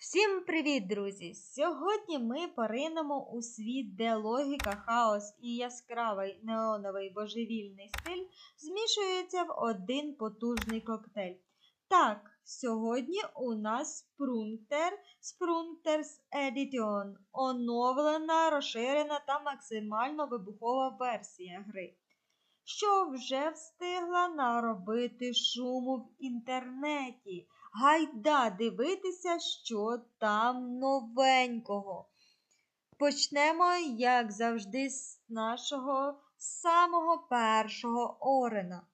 Всім привіт, друзі! Сьогодні ми поринемо у світ, де логіка, хаос і яскравий неоновий божевільний стиль змішуються в один потужний коктейль. Так, сьогодні у нас Спрунтер Sprunkter's Edition, оновлена, розширена та максимально вибухова версія гри, що вже встигла наробити шуму в інтернеті. Гайда дивитися, що там новенького. Почнемо, як завжди, з нашого самого першого Орена.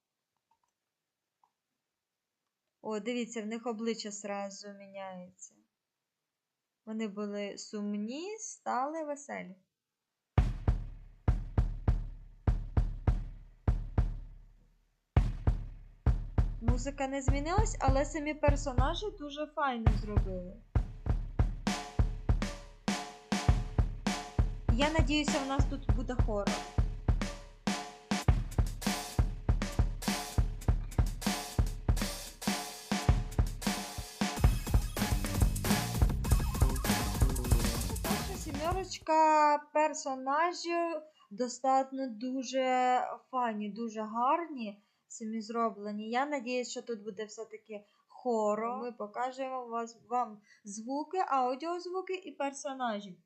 О, дивіться, в них обличчя зразу міняється. Вони були сумні, стали веселі. Музика не змінилась, але самі персонажі дуже файно зробили. Я надіюся, в нас тут буде хорор. Перша сімерочка персонажів достатньо дуже фані, дуже гарні самі зроблені. Я надіюсь, що тут буде все-таки хоро. Ми покажемо вас, вам звуки, аудіозвуки і персонажів.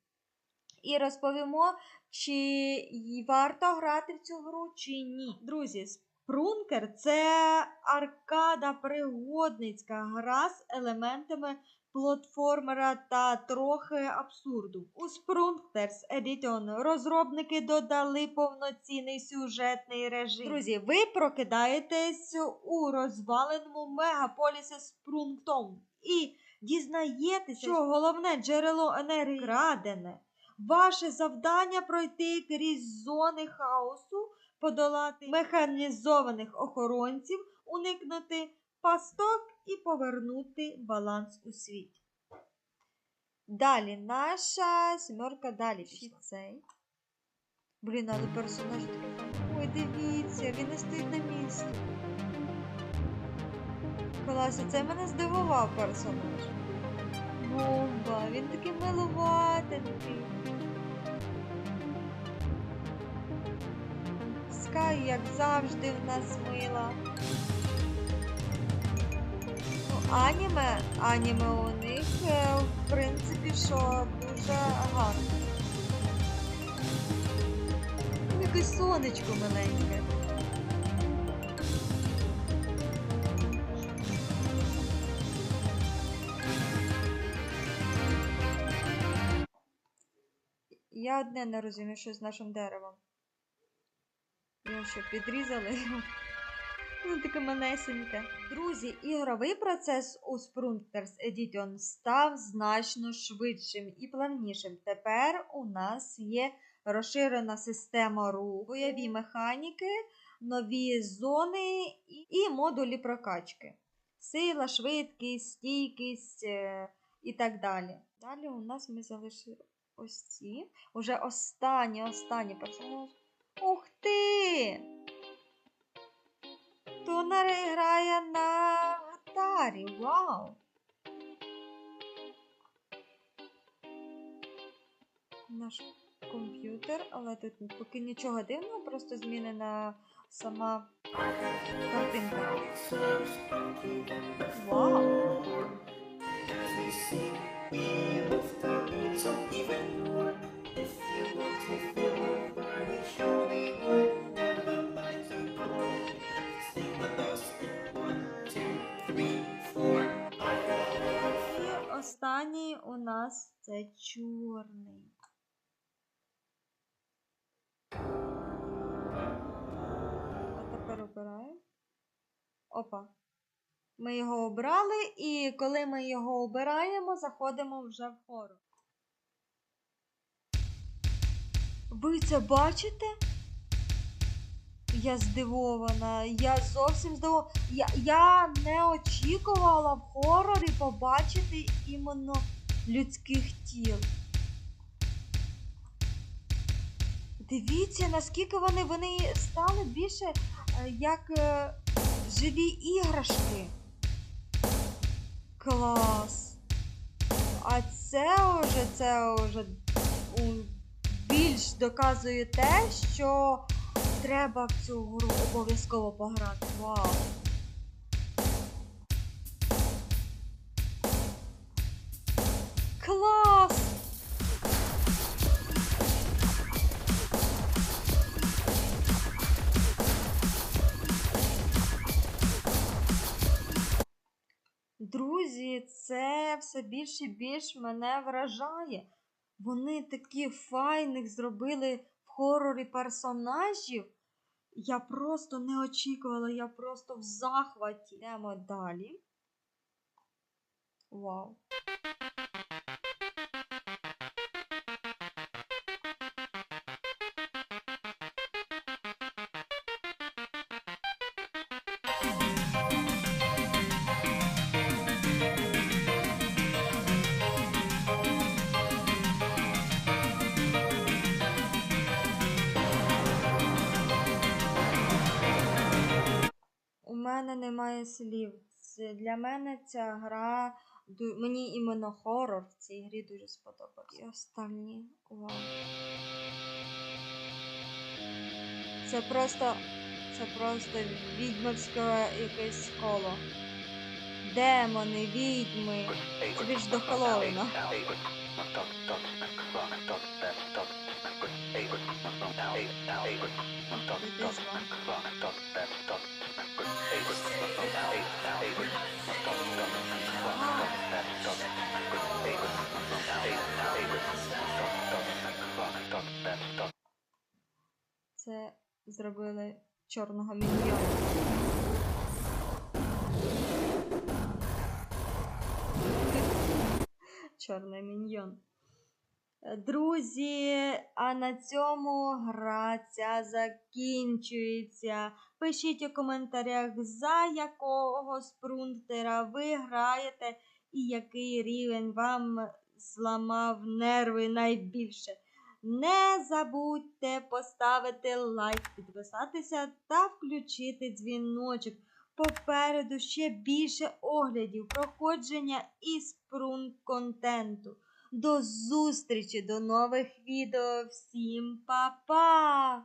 І розповімо, чи варто грати в цю гру, чи ні. Друзі, Спрункер це аркада пригодницька гра з елементами платформера та трохи абсурду. У Sprunkers Edition розробники додали повноцінний сюжетний режим. Друзі, ви прокидаєтесь у розваленому мегаполісі Спрунктон і дізнаєтеся, що головне джерело енергії крадене. Ваше завдання пройти крізь зони хаосу, подолати механізованих охоронців, уникнути пасток і повернути баланс у світ. Далі наша сімерка далі пішла. цей. Блін, але персонаж такий. Ой, дивіться, він не стоїть на місці. Клас, це мене здивував персонаж. Бомба, він такий милуватенький. Скай, як завжди, в нас мила. Ну, аніме, аніме у них, е, в принципі, що дуже гарно. Ну, Якесь сонечко маленьке. Я одне не розумію, що з нашим деревом. Його що, підрізали? Ну, таке манесеньке. Друзі, ігровий процес у Sprunkers Edition став значно швидшим і плавнішим. Тепер у нас є розширена система руху, бойові механіки, нові зони і, і модулі прокачки. Сила, швидкість, стійкість е, і так далі. Далі у нас ми залишили ось ці. Уже останні, останні персонажі. Ух ти! Тонер грає на гітарі. Вау! Наш комп'ютер, але тут поки нічого дивного, просто змінена сама картинка. Вау! І нас це чорний. А тепер обираємо. Опа. Ми його обрали, і коли ми його обираємо, заходимо вже в хору. Ви це бачите? Я здивована, я зовсім здивована. Я, я не очікувала в хорорі побачити іменно людських тіл. Дивіться, наскільки вони, вони стали більше е, як е, живі іграшки. Клас. А це вже, це вже більш доказує те, що треба в цю гру обов'язково пограти. Вау! Клас! Друзі, це все більше і більш мене вражає. Вони такі файних зробили в хорорі персонажів. Я просто не очікувала, я просто в захваті. Йдемо далі. Вау. Мене немає слів. Для мене ця гра. Мені іменно хорор в цій грі дуже сподобався. І останні. Вау. Це просто. Це просто відьмовське якесь коло. Демони, відьми. Це більш до Хеллоуіна. Чорного міньйона. Чорний міньйон. Друзі, а на цьому гра ця закінчується. Пишіть у коментарях, за якого спрунтера ви граєте і який рівень вам зламав нерви найбільше. Не забудьте поставити лайк, підписатися та включити дзвіночок. Попереду ще більше оглядів, проходження і спрунт контенту. До зустрічі, до нових відео. Всім па-па!